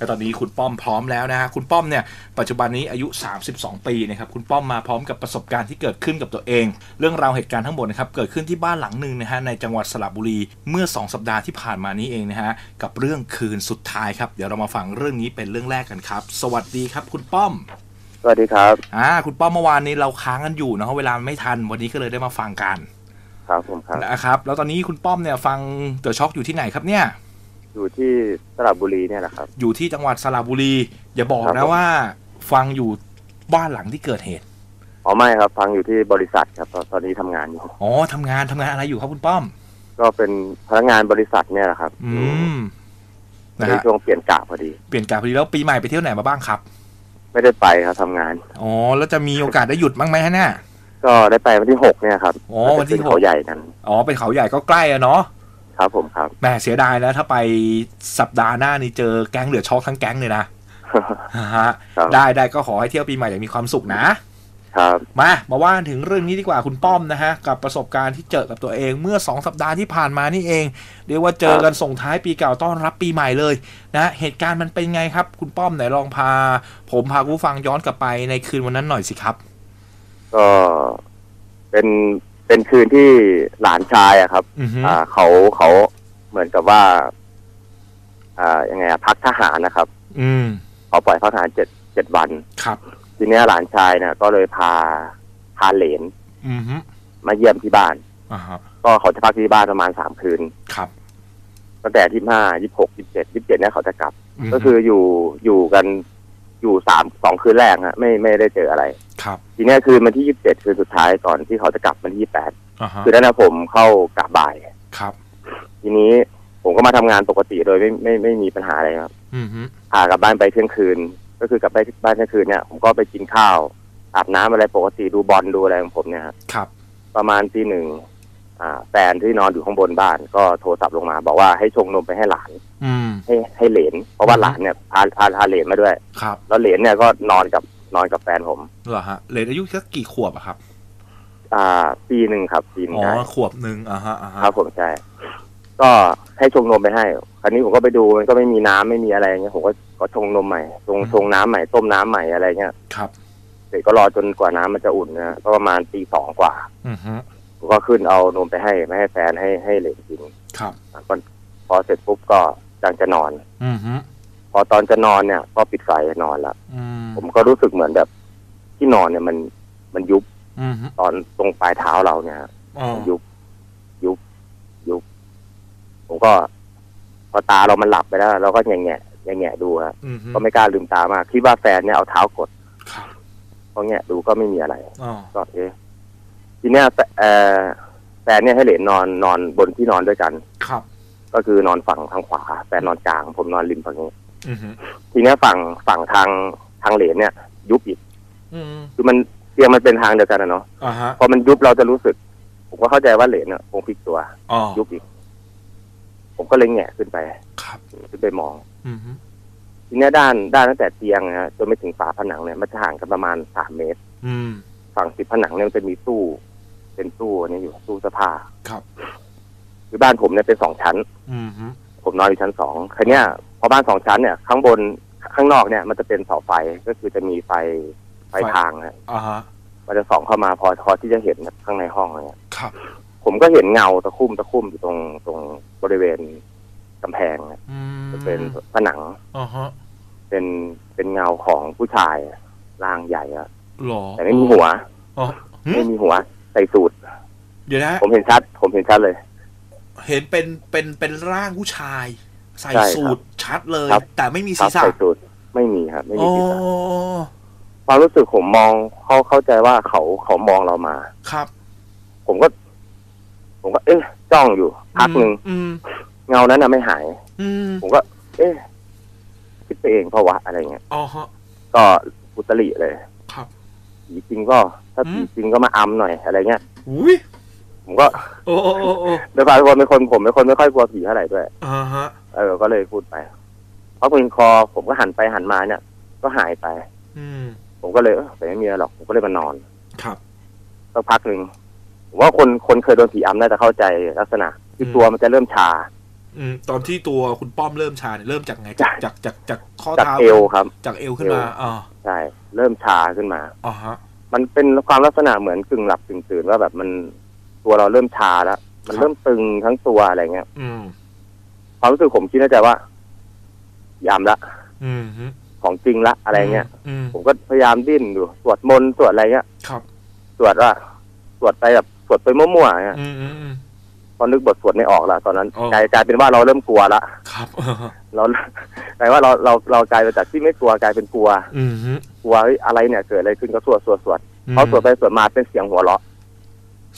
และตอนนี้คุณป้อมพร้อมแล้วนะฮะคุณป้อมเนี่ยปัจจุบันนี้อายุ 32 ปีนะครับคุณป้อมมาพร้อมกับประสบการณ์ที่เกิดขึ้นกับตัวเอง เรื่องราวเหตุการณ์ทั้งหมดนะครับเกิดขึ้นที่บ้านหลังหนึ่งนะฮะในจังหวัดสระบุรีเมื่อ 2 สัปดาห์ที่ผ่านมานี้เองนะฮะกับเรื่องคืนสุดท้ายครับเดี๋ยวเรามาฟังเรื่องนี้เป็นเรื่องแรกกันครับ สวัสดีครับ คุณป้อมสวัสดีครับอ่าคุณป้อมเมื่อวานนี้เราค้างกันอยู่เนาะเวลาไม่ทันวันนี้ก็เลยได้มาฟังกัน ครับผมครับนะครับแล้วตอนนี้คุณป้อมเนี่ยฟังเดอะช็อคอยู่ที่ไหนครับเนี่ย อยู่ที่สระบุรีเนี่ยแหละครับ อยู่ที่จังหวัดสระบุรี อย่าบอกครับนะผม ว่า ฟังอยู่บ้านหลังที่เกิดเหตุอ๋อไม่ครับ ฟังอยู่ที่บริษัทครับตอนตอนนี้ทำงานอยู่ อ๋อทำงานทำงานอะไรอยู่ครับคุณป้อม ก็เป็นพนักงานบริษัทเนี่ยแหละครับอือยู่มในนะฮะช่วงเปลี่ยนกะพอดี เปลี่ยนกาพอดีแล้วปีใหม่ไปเที่ยวไหนมาบ้างครับไม่ได้ไปครับทำงาน อ๋อแล้วจะมีโอกาสได้หยุดบ้างไหมฮะเนี่ย ก็ได้ไปวันที่หกเนี่ยครับอ๋อวันที่จะขึ้หก เขาใหญ่กัน อ๋อเป็นเขาใหญ่ก็ใกล้อะเนาะ ครับผมครับแหมเสียดายนะถ้าไปสัปดาห์หน้านี่เจอแก๊งเหลือช็อกทั้งแก๊งเลยนะฮะครับได้ได้ก็ขอให้เที่ยวปีใหม่อย่างมีความสุขนะครับมามาว่าถึงเรื่องนี้ดีกว่าคุณป้อมนะฮะกับประสบการณ์ที่เจอกับตัวเองเมื่อ 2 สัปดาห์ที่ผ่านมานี่เองเรียกว่าเจอกันส่งท้ายปีเก่าต้อนรับปีใหม่เลยนะเหตุการณ์มันเป็นไงครับ คุณป้อมไหนลองพา ผมพาคุณผู้ฟังย้อนกลับไปในคืนวันนั้นหน่อยสิครับ ก็เป็น เป็นคืนที่หลานชายอะครับ อือฮึอ่าเขาเขาเหมือนกับว่า อ่ายังไงอะพักทหารนะครับอืมเขาปล่อยพักทหารเจ็ดเจ็ดวัน ครับ ทีเนี้ยหลานชายเนี่ยก็เลยพาพาเหลนอือฮึมาเยี่ยมที่บ้าน อ่าฮะก็เขาจะพักที่บ้านประมาณสามคืน ครับตั้งแต่ที่ห้ายี่หกยี่เจ็ดยี่เจ็ดเนี่ยเขาจะกลับ ฮึก็คืออยู่อยู่กันอยู่สามสองคืนแรกฮะไม่ไม่ได้เจออะไร ครับทีเนี้ยคืนวันที่ยี่สิบเจ็ดคืนสุดท้ายก่อนที่เขาจะกลับวันที่ยี่แปดอ่าฮะคือนั้นนะผมเข้ากะบ่ายครับ ทีนี้ผมก็มาทำงานปกติโดยไม่ไม่ไม่มีปัญหาอะไรครับอือฮึพากลับบ้านไปเที่ยงคืน ก็คือกลับไปบ้านเที่ยงคืนเนี่ยผมก็ไปกินข้าวอาบน้ำอะไรปกติดูบอลดูอะไรของผมเนี่ยครับครับประมาณตีหนึ่งอ่าแฟนที่นอนอยู่ข้างบนบ้าน ก็โทรศัพท์ลงมา บอกว่าให้ชงนมไปให้หลาน อืมให้ให้เหลนเพราะว่าอืมหลานเนี่ยพาพาพาเหลนมาด้วยครับ แล้วเหลนเนี่ยก็นอนกับ นอนกับแฟนผมเหรอฮะเลนอายุสักกี่ขวบอะครับ อ่า ปีหนึ่งครับปีหนึงอ๋อได้ขวบหนึ่งอ่าฮะอ่าฮะครับผมใช่ก็ให้ชงนมไปให้ คราวนี้ผมก็ไปดูมันก็ไม่มีน้ำไม่มีอะไรเงี้ยผมก็ก็ชงนมใหม่ชงชงน้ำใหม่ต้มน้ำใหม่อะไรเงี้ยครับเสร็จก็รอจนกว่าน้ำมันจะอุ่นนะก็ประมาณตีสองกว่าอือฮึผมก็ขึ้นเอานมไปให้ไม่ให้แฟนให้ให้เหลนกินครับอะก็พอเสร็จปุ๊บก็จังจะนอน อือฮึพอตอนจะนอนเนี่ย ก็ปิดไฟนอนแล้วอืม ผมก็รู้สึกเหมือนแบบ ที่นอนเนี่ยมันมันยุบอือฮึตอนตรงปลายเท้าเราเนี่ยฮะอ๋อมันยุบยุบยุบผมก็ พอตาเรามันหลับไปแล้ว เราก็แง่แง่แง่แง่ดูฮะอือฮึก็ไม่กล้าลืมตามากคิดว่าแฟนเนี่ยเอาเท้ากดครับพอแง่ดูก็ไม่มีอะไรอ๋อก็เอ๊ะทีเนี้ยแฟเอ่อแฟนเนี่ยให้เหรนนอนนอนบนที่นอนด้วยกันครับ ก็คือนอนฝั่งทางขวาแฟนนอนกลาง ผมนอนริมฝั่งนี้อือฮึทีเนี้ยฝั่งฝั่งทาง ทางเหรนเนี่ยยุบอีกอืมคือมันเตียงมันเป็นทางเดียวกันนะเนาะอ่าฮะพอมันยุบเราจะรู้สึก ผมก็เข้าใจว่าเหรนเนี่ยคงพลิกตัว อ๋อยุบอีก ผมก็เลยแงะขึ้นไปครับ ขึ้นไปมอง อือฮึทีเนี้ยด้านด้านตั้งแต่เตียงนะฮะจนไปถึงฝาผนังเนี่ยมันจะห่างกันประมาณสามเมตร อืมฝั่งติดผนังเนี่ยมันจะมีตู้ เป็นตู้อันนี้อยู่ตู้เสื้อผ้าครับ คือบ้านผมเนี่ยเป็นสองชั้น อือฮึผมนอนอยู่ชั้นสองคันเนี้ยพอบ้านสองชั้นเนี่ย ข้างบน ข้างนอกเนี่ยมันจะเป็นเสาไฟก็คือจะมีไฟไฟทางนะอ่าฮะมันจะส่องเข้ามาพอพอที่จะเห็นข้างในห้องอะไรเงี้ยครับ ผมก็เห็นเงาตะคุ่มตะคุ่มอยู่ตรงตรงบริเวณกำแพงนะอืมจะเป็นผนังอ่าฮะเป็นเป็นเงาของผู้ชายอะร่างใหญ่อะหรอแต่ไม่มีหัวอ๋อหึไม่มีหัวใส่สูทเดี๋ยวนะผมเห็นชัด ผมเห็นชัดเลย เห็นเป็นเป็นเป็นร่างผู้ชาย ใส่ใช่ครับสูทชัดเลยครับแต่ไม่มีครัศีรษะใส่สูทไม่มีครับ ไม่มีโอ้ศีรษะความรู้สึกผมมองเขาเข้าใจว่าเขาเขามองเรามา ครับ ผมก็ ผมก็ เอ๊ะจ้องอยู่พักหนึ่งอืมเงานั้นน่ะไม่หายอืมผมก็ เอ๊ะคิดไปเองเพราะวะอะไรเงี้ยอ๋อฮะก็อุตริเลยครับผีจริงก็ ถ้าอืมผีจริงก็มาอำหน่อยอะไรเงี้ยอุ้ยผมก็โอ้โอ้โอ้โอ้ด้วยความที่ผมเป็นคนผมเป็นคนไม่ค่อยกลัวผีเท่าไหร่ด้วยอ่าฮะ เออ ก็เลยพูดไปเพราะปืนคอผมก็หันไปหันมาเนี่ย ก็หายไป อืม ผมก็เลยเออแต่ไม่มีอะไรหรอกผมก็เลยมานอน ครับสักพักหนึ่งผมว่าคนคนเคยโดนผีอำน่าจะเข้าใจลักษณะคือตัวมันจะเริ่มชา อืม ตอนที่ตัวคุณป้อมเริ่มชาเนี่ยเริ่มจากไงจากจากจากจากข้อจากเท้าเอวครับ จากเอวขึ้นมาอ่าใช่เริ่มชาขึ้นมาอ่าฮะ มันเป็นความลักษณะเหมือนกึ่งหลับกึ่งตื่นว่าแบบมันตัวเราเริ่มชาแล้วมันเริ่มตึงทั้งตัวอะไรเงี้ย อืม ความรู้สึกผมคิดในใจว่ายามละอืมฮึของจริงละอะไรเงี้ยอืมผมก็พยายามดิ้นดูสวดมนต์สวดอะไรเงี้ยครับสวดว่าสวดไปแบบสวดไปมั่วๆเงี้ยอืมอืมอืมพอนึกบทสวดไม่ออกละตอนนั้นอ๋อกลายกลายเป็นว่าเราเริ่มกลัวละครับเรากลายว่าเราเราเรากลายเป็นจากที่ไม่กลัวกลายเป็นกลัวอืมฮึกลัวเฮ้ยอะไรเนี่ยเกิดอะไรขึ้นก็สวดสวดสวดพอสวดไปสวดมาเป็นเสียงหัวเราะ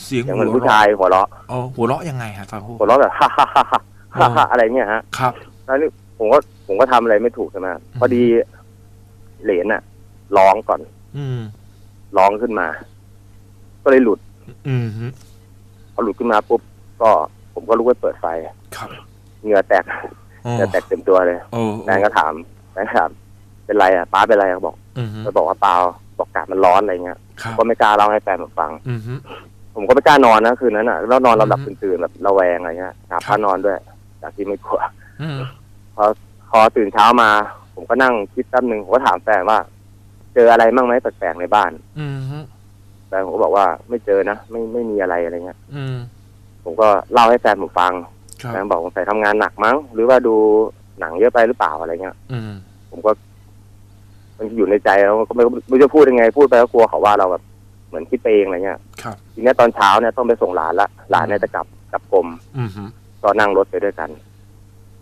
เสียงเสียงหัเหวมือนผู้เราะชายหัวเราะอ๋อหัวเราะยังไงฮะตอนพูดหัวเราะแบบฮ่าฮ่าฮ่า ฮ่าฮ่าฮ่าอะไรเงี้ยฮะครับแล้วนี่ผมก็ผมก็ทำอะไรไม่ถูกใช่ไหมพอดีเหรนน่ะร้องก่อน อืมร้องขึ้นมา ก็เลยหลุด อืมฮึพอหลุดขึ้นมาปุ๊บก็ ผมก็ลุกไปเปิดไฟครับเหงื่อแตกอ๋อเหงื่อแตกเต็มตัวเลยโอ้แฟนก็ถามแฟนก็ถามเป็นไรอะป้าเป็นไรเขาบอกอืมฮึก็บอกว่าเปล่าบอกอากาศมันร้อนอะไรเงี้ยครับก็ไม่กล้าเล่าให้แฟนผมฟังอืมฮึผมก็ไม่กล้านอนนะคืนนั้นอะแล้วนอนเราหลับอืมตื่นๆแบบระแวงอะไรเงี้ยหาผ้านอนด้วย จากที่ไม่กลัวอืมพอตื่นเช้ามา ผมก็นั่งคิดแป๊บหนึ่งผมก็ถามแฟนว่า เจออะไรบ้างไหมแปลกๆในบ้านอืมฮึแฟนผมก็บอกว่าไม่เจอนะไม่ไม่มีอะไรอะไรเงี้ยอืมผมก็เล่าให้แฟนผมฟังครับแฟนบอกว่าใส่ทำงานหนักมั้ง หรือว่าดูหนังเยอะไปหรือเปล่าอะไรเงี้ยอืมผมก็ มันอยู่ในใจแล้วก็ไม่ไม่รู้จะพูดยังไง พูดไปก็กลัวเขาว่าเราแบบเหมือนคิดไปเองอะไรเงี้ยครับทีเนี้ยตอนเช้าเนี่ยต้องไปส่งหลานละหลานเนี่ยจะกลับกลับกรมอืมฮึ ก็นั่งรถไปด้วยกัน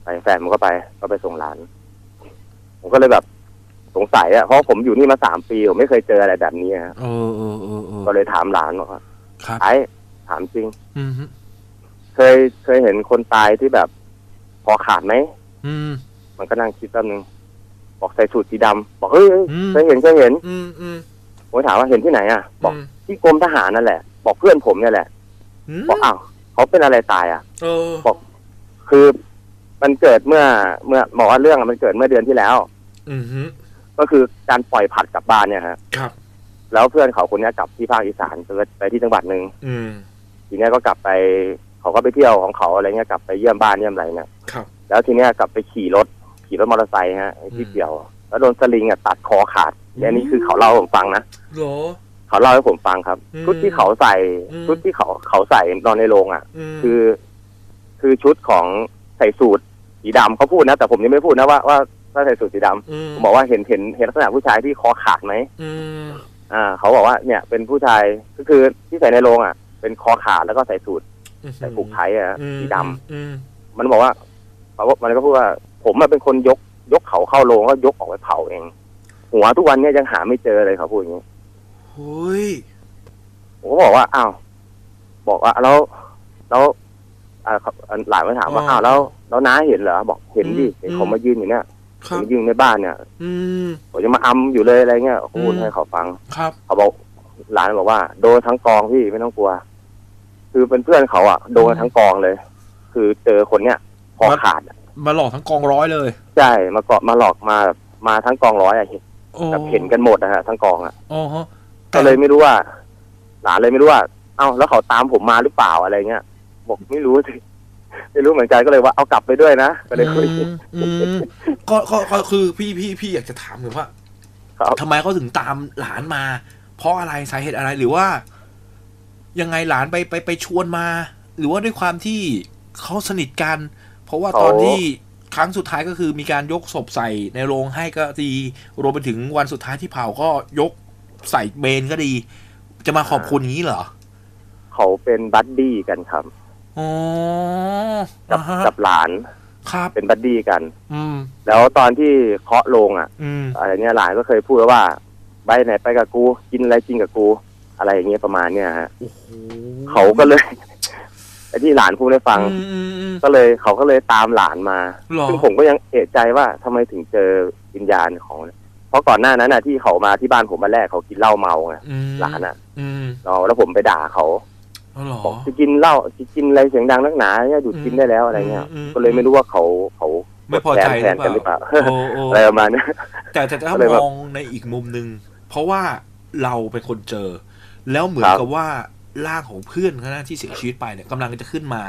ไปแฟนผมก็ไป ก็ไปส่งหลาน ผมก็เลยแบบสงสัยอะเพราะผมอยู่นี่มาสามปีผมไม่เคยเจออะไรแบบนี้อะเออเออเออเออก็เลยถามหลานว่าครับไอ้ถามจริง อืมฮึเคยเคยเห็นคนตายที่แบบคอขาดไหมอืม มันก็นั่งคิดแป๊บนึงบอกใส่สูทสีดำบอกเฮ้ยเฮ้ยอืมเคยเห็นเคยเห็น อืมอืมผมก็ถามว่าเห็นที่ไหนอะ บอกมที่กรมทหารนั่นแหละ บอกเพื่อนผมเนี่ยแหละอืมบอกอ้าว เขาเป็นอะไรตายอะเออบอกคือมันเกิดเมื่อเมื่อบอกว่าเรื่องอะมันเกิดเมื่อเดือนที่แล้ว อืมฮึก็คือการปล่อยผัดกลับบ้านเนี่ยฮะครับ แล้วเพื่อนเขาคนเนี้ยกลับที่ภาคอีสานไปไปที่จังหวัดหนึ่งอืม ทีเนี้ยก็กลับไป เขาก็ไปเที่ยวของเขาอะไรเงี้ยกลับไปเยี่ยมบ้านเยี่ยมอะไรเนี่ยครับ แล้วทีเนี้ยกลับไปขี่รถขี่รถมอเตอร์ไซค์ฮะไอ้ที่อืม เกี่ยว แล้วโดนสลิงอะตัดคอขาดอันนี้คือเขาเล่าให้ผมฟังนะ เหรอ เขาเล่าให้ผมฟังครับอืมชุดที่เขาใส่อืมชุดที่เขาเขาใส่นอนในโรงอะอืมคือ คือชุดของใส่สูทสีดำเขาพูดนะแต่ผมยังไม่พูดนะว่าว่าว่าใส่สูทสีดำมผมบอกว่าเห็นเห็นเห็นลักษณะผู้ชายที่คอขาดไหมอืมอ่า เขาบอกว่าเนี่ย เป็นผู้ชายก็คือที่ใส่ในโรงอะ เป็นคอขาดแล้วก็ใส่สูทใส่ผูกไทยอะอืมสีดำอืมมันบอกว่าเขาบอกมันก็พูดว่า ผมอะเป็นคนยกยกเขาเข้าโรงก็ยกออกไปเผาเอง หัวทุกวันเนี้ยยังหาไม่เจอเลยเขาพูดอย่างนี้ เฮ้ยผมก็บอกว่าอ้าวบอกว่าแล้วแล้วอ่าเขาหลานมาถามว่าอ๋ออ้าวแล้วแล้วน้าเห็นเหรอบอกเห็นดิอืมเห็นเขามายืนอยู่เนี่ยคผรับมยืนในบ้านเนี่ยอืม ผมจะมาอำอยู่เลยอะไรเงี้ยพูดอืม ให้เขาฟัง ครับเขาบอกหลานบอกว่า โดนทั้งกองพี่ไม่ต้องกลัว คือเป็นเพื่อนเขาอะโดนทั้งกองเลย คือเจอคนเนี้ยคอขาดอะมาหลอกทั้งกองร้อยเลยใช่มาเกาะมาหลอกมาแบบมาทั้งกองร้อยอะเห็นโอ้แบบเห็นกันหมดนะฮะทั้งกองอะ อ๋อฮะ ก็เลยไม่รู้ว่า หลานเลยไม่รู้ว่า เอ้าแล้วเขาตามผมมาหรือเปล่าอะไรเงี้ยบอกไม่รู้สิไม่รู้เหมือนกันก็เลยว่าเอากลับไปด้วยนะก็เลยคุยอืมอืมก็ก็ก็คือพี่พี่พี่อยากจะถามหรือว่าครับทำไมเขาถึงตามหลานมา เพราะอะไรสาเหตุอะไรหรือว่า ยังไงหลานไปไปไปชวนมา หรือว่าด้วยความที่เขาสนิทกัน เพราะว่าตอนที่ครั้งสุดท้ายก็คือมีการยกศพใส่ในโรงให้ก็ดีรวมไปถึงวันสุดท้ายที่เผาก็ยก ใส่เบนก็ดี จะมาขอบคุณอย่างนี้เหรอ เขาเป็นบัดดี้กันครับอ๋อกับอ่าฮะกับหลานครับเป็นบัดดี้กัน อืม แล้วตอนที่เคาะโลงอะอืมอะไรเนี่ยหลานก็เคยพูดไว้ว่าไปไหนไปกับกูกินอะไรกินกับกูอะไรอย่างเงี้ยประมาณเนี้ยฮะโอ้โหเขาก็เลยไอ้ที่หลานพูดให้ฟังอืมอืมอืมก็เลยเขาก็เลยตามหลานมาหรอซึ่งผมก็ยังเอะใจว่าทำไมถึงเจอวิญญาณของ เพราะก่อนหน้านั้นน่ะที่เขามาที่บ้านผมมาแรกเขากินเหล้าเมาไงอืมหลานอะอืมเราแล้วผมไปด่าเขาอ๋อเหรอบอกจะกินเหล้าจะกินอะไรเสียงดังนักหนาเนี่ยหยุดกินได้แล้วอะไรเงี้ยอืมอืมก็เลยไม่รู้ว่าเขาเขาไม่พอใจแทนกันหรือเปล่าโอ้โอ้อะไรประมาณเนี้ยแต่แต่ถ้าก็เลยแบบมองในอีกมุมหนึ่งเพราะว่าเราเป็นคนเจอ แล้วเหมือนครับกับว่าร่างของเพื่อนเขานะที่เสียชีวิตไปเนี่ยกำลังจะขึ้นมา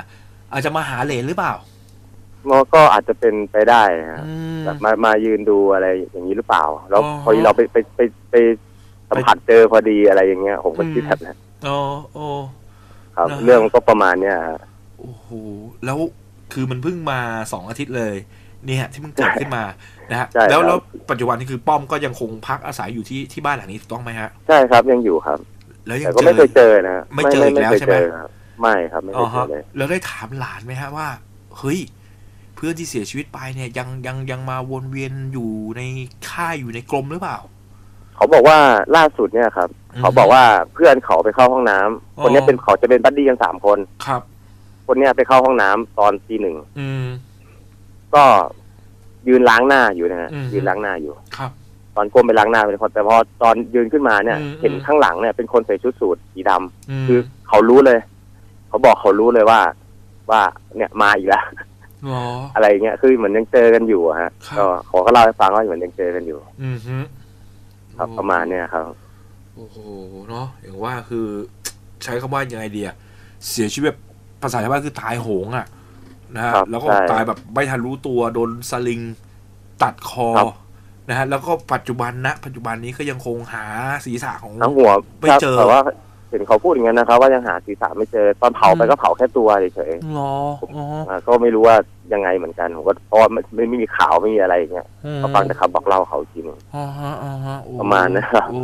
อาจจะมาหาเหรนหรือเปล่า มันก็อาจจะเป็นไปได้ฮะอืม แบบมามายืนดูอะไรอย่างนี้หรือเปล่า แล้วอ๋อ พอดีเราไปไปไปไปสัมผัสเจอพอดีอะไรอย่างเงี้ย ผมก็คิดอืมแบบนั้นอ๋อโอ้ ครับ นะฮะ เรื่องมันก็ประมาณเนี้ยฮะ โอ้โหแล้วคือมันเพิ่งมาสองอาทิตย์เลย เนี่ยที่เพิ่งเกิดขึ้นมานะฮะใช่ครับ แล้วแล้วปัจจุบันนี่คือป้อมก็ยังคงพักอาศัยอยู่ที่ที่บ้านหลังนี้ถูกต้องไหมฮะ ใช่ครับยังอยู่ครับ แล้วยังแต่ก็เจไม่เคอยเจอนะฮะไม่เจออีกแล้วเคยใช่ไหม เจอครับไม่ครับไม่เคอ๋อยเจฮะอเลย แล้วได้ถามหลานไหมฮะว่า เฮ้ยเพื่อนที่เสียชีวิตไปเนี่ยยังยังยังมาวนเวียนอยู่ในค่ายอยู่ในกรมหรือเปล่า เขาบอกว่าล่าสุดเนี่ยครับอืมเขาบอกว่าเพื่อนเขาไปเข้าห้องน้ำอ๋อคนเนี้ยเป็นเขาจะเป็นบัดดี้กันสามคนครับ คนเนี้ยไปเข้าห้องน้ำตอนตีหนึ่งอืมก็ยืนล้างหน้าอยู่นะฮะอืมยืนล้างหน้าอยู่ครับ ตอนก้มไปล้างหน้าเป็นคนแต่พอตอนยืนขึ้นมาเนี่ยอืมเห็นอืมข้างหลังเนี่ยเป็นคนใส่ชุดสูทสีดำมคือเขารู้เลย เขาบอกเขารู้เลยว่า ว่าเนี่ยมาอีกแล้วเหร ออะไรเงี้ยคือเหมือนยังเจอกันอยู่อะฮะครับก็เขาก็เล่าให้ฟังว่าเหมือนยังเจอกันอยู่ อืมฮึครับประมาณเนี้ยครับโอ้โหเนาะอย่างว่าคือใช้คำว่ายังไงเดียเสียชีวิตแบบภาษาชาวบ้านคือตายโหงอะนะฮะครับแล้วก็ใช่ตายแบบไม่ทันรู้ตัวโดนสลิงตัดคอครับนะฮะแล้วก็ปัจจุบันนะปัจจุบันนี้ก็ยังคงหาศีรษะของทั้งหัวไม่เจอครับแต่ว่า เห็นเขาพูดอย่างนั้นนะครับ ว่ายังหาศีรษะไม่เจอตอนเผาไปอืมก็เผาแค่ตัวเฉยหรออ๋อๆอ่าก็ไม่รู้ว่ายังไงเหมือนกันผมก็เพราะว่าไม่ไม่ไม่มีข่าวไม่มีอะไรอย่างเงี้ยอืมก็ฟังแต่คำบอกเล่าเขาจริงอ๋อฮะอ๋อฮะโอ้ประมาณนะครับโอ้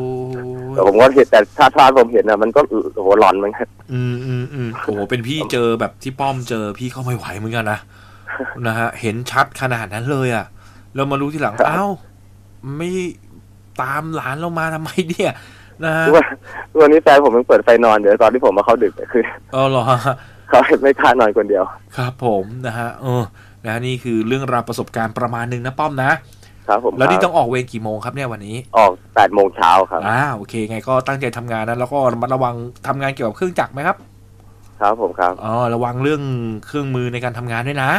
แต่ผมก็เห็นแต่ถ้าถ้าผมเห็นนะมันก็โอ้โหหลอนเหมือนกันอืมอืมอืมโอ้โหเป็นพี่เจอแบบที่ป้อมเจอพี่ก็ไม่ไหวเหมือนกันนะนะฮะเห็นชัดขนาดนั้นเลยอะแล้วมารู้ทีหลังครับอ้าวไม่ตามหลานเรามาทำไมเนี่ย นะฮะทุกวันทุกวันนี้แฟนผมยังเปิดไฟนอนเดี๋ยวตอนที่ผมมาเข้าดึกเนี่ยคือเออเหรอฮะเขาไม่กล้านอนคนเดียว ครับผมนะฮะเออนะฮะนี่คือเรื่องราวประสบการณ์ประมาณหนึ่งนะป้อมนะครับผมแล้วนี่ครับต้องออกเวรกี่โมงครับเนี่ยวันนี้ ออกแปดโมงเช้าครับอ่าโอเค ไงก็ตั้งใจทำงานนะแล้วก็ระมัดระวังทำงานเกี่ยวกับเครื่องจักรไหมครับ ครับผมครับอ๋อระวังเรื่องเครื่องมือในการทำงานด้วยนะ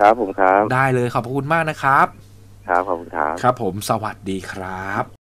ครับผมครับ ได้เลยขอบพระคุณมากนะครับ ครับขอบคุณครับครับผมสวัสดีครับ